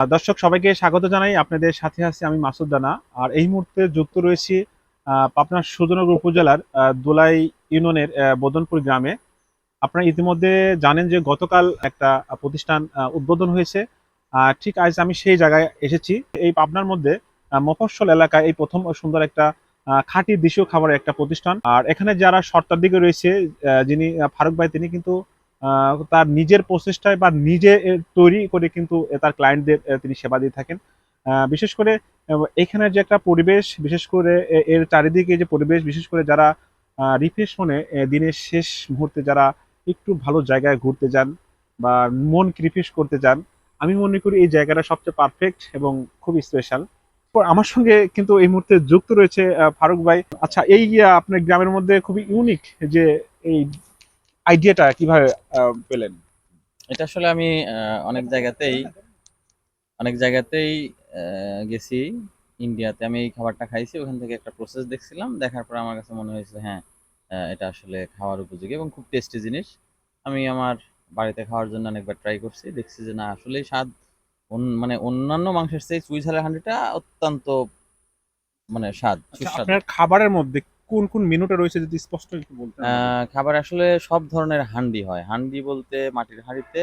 দর্শক সবাইকে স্বাগত জানাই। আপনাদের সাথে আছি আমি মাসুদ দানা আর এই মুহূর্তে যুক্ত রয়েছি আহ, পাবনার সুজনগর উপজেলার দোলাই ইউনিয়নের বদনপুর গ্রামে। আপনারা ইতিমধ্যে জানেন যে গতকাল একটা প্রতিষ্ঠান উদ্বোধন হয়েছে। ঠিক আজ আমি সেই জায়গায় এসেছি। এই পাবনার মধ্যে মফস্বল এলাকায় এই প্রথম সুন্দর একটা খাঁটি দেশীয় খাবারের একটা প্রতিষ্ঠান। আর এখানে যারা শর্তার দিকে রয়েছে যিনি ফারুক ভাই তিনি কিন্তু তার নিজের প্রচেষ্টায় বা নিজে তৈরি করে কিন্তু তার ক্লায়েন্টদের তিনি সেবা দিয়ে থাকেন। বিশেষ করে আহ, এখানের যে একটা পরিবেশ বিশেষ করে এর চারিদিকে যে পরিবেশ বিশেষ করে যারা রিফ্রেশনে দিনের শেষ মুহূর্তে যারা একটু ভালো জায়গায় ঘুরতে যান বা মন রিফ্রেশ করতে যান আমি মনে করি এই জায়গাটা সবচেয়ে পারফেক্ট এবং খুব স্পেশাল আমার সঙ্গে কিন্তু এই মুহূর্তে যুক্ত রয়েছে ফারুক ভাই। আচ্ছা এই আপনার গ্রামের মধ্যে খুবই ইউনিক যে এই আইডিয়াটা কীভাবে পেলেন? এটা আসলে আমি অনেক জায়গাতেই অনেক জায়গাতেই গেছি ইন্ডিয়াতে। আমি এই খাবারটা খাইছি ওখান থেকে একটা প্রসেস দেখছিলাম। দেখার পর আমার কাছে মনে হয়েছে হ্যাঁ এটা আসলে খাওয়ার উপযোগী এবং খুব টেস্টি জিনিস। আমি আমার বাড়িতে খাওয়ার জন্য অনেকবার ট্রাই করছি। দেখছি যে না আসলেই স্বাদ মানে অন্যান্য মাংসের চেয়ে চুই ঝালের হাঁডিটা অত্যন্ত মানে স্বাদ আচ্ছা, আপনার খাবারের মধ্যে কোন কোন মেনুটা রয়েছে যদি স্পষ্ট একটু বলতেন খাবার আসলে সব ধরনের হান্ডি হয়। হান্ডি বলতে মাটির হাঁড়িতে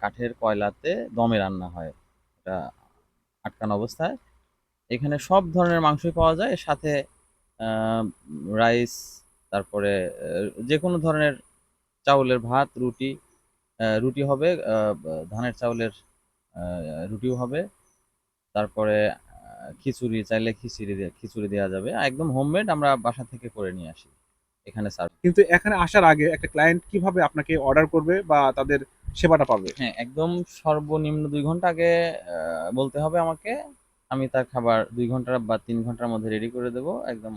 কাঠের কয়লাতে দমে রান্না হয়। এটা আটকানো অবস্থায়। এখানে সব ধরনের মাংসই পাওয়া যায়। সাথে রাইস, তারপরে যে কোনো ধরনের চাউলের ভাত, রুটি রুটি হবে ধানের চাউলের রুটিও হবে। তারপরে খিচুড়ি চাইলে খিচুড়ি দিয়ে খিচুড়ি দেওয়া যাবে। একদম হোমমেড আমরা বাসা থেকে করে নিয়ে আসি এখানে সার্ভ কিন্তু এখানে আসার আগে একটা ক্লায়েন্ট কীভাবে আপনাকে অর্ডার করবে বা তাদের সেবাটা পাবে? হ্যাঁ একদম সর্বনিম্ন দুই ঘণ্টা আগে বলতে হবে আমাকে। আমি তার খাবার দুই ঘণ্টা বা তিন ঘণ্টার মধ্যে রেডি করে দেব। একদম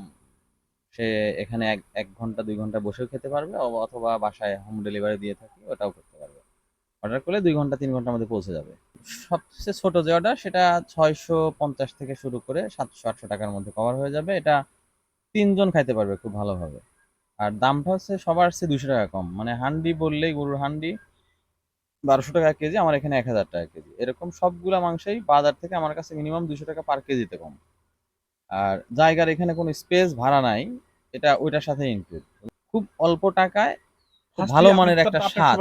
সে এখানে এক এক ঘণ্টা দুই ঘণ্টা বসেও খেতে পারবে অথবা বাসায় হোম ডেলিভারি দিয়ে থাকি ওটাও করতে পারবে। অর্ডার করলে দুই ঘণ্টা তিন ঘণ্টার মধ্যে পৌঁছে যাবে। সবচেয়ে ছোট যে অর্ডার সেটা ছয়শো পঞ্চাশ থেকে শুরু করে সাতশো আটশো টাকার মধ্যে কভার হয়ে যাবে। এটা তিনজন খাইতে পারবে খুব ভালোভাবে। আর দামটা হচ্ছে সবার চেয়ে দুশো টাকা কম। মানে হান্ডি বললেই গরুর হান্ডি বারোশো টাকা কেজি আমার এখানে এক হাজার টাকা কেজি। এরকম সবগুলা মাংসই বাজার থেকে আমার কাছে মিনিমাম দুশো টাকা পার কেজিতে কম। আর জায়গার এখানে কোনো স্পেস ভাড়া নাই এটা ওইটার সাথে ইনক্লুড খুব অল্প টাকায় ভালো মানের একটা স্বাদ।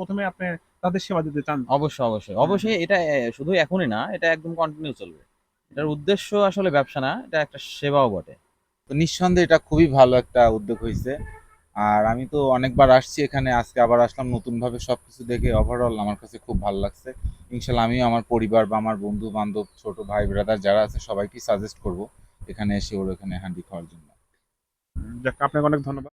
প্রথমে আপনি তাদের সেবা দিতে চান? অবশ্যই অবশ্যই। অবশ্যই এটা শুধু এখনই না এটা একদম কন্টিনিউ চলবে। এটার উদ্দেশ্য আসলে ব্যবসা না এটা একটা সেবাও বটে। তো নিঃসন্দেহে এটা খুবই ভালো একটা উদ্যোগ হয়েছে। আর আমি তো অনেকবার আসছি এখানে আজকে আবার আসলাম নতুনভাবে সবকিছু দেখে ওভারঅল আমার কাছে খুব ভালো লাগছে। ইনশাল্লাহ আমিও আমার পরিবার বা আমার বন্ধু বান্ধব ছোট ভাই ব্রাদার যারা আছে সবাইকে সাজেস্ট করব এখানে এসে ওর এখানে হ্যান্ডি খাওয়ার জন্য। যাক আপনাকে অনেক ধন্যবাদ।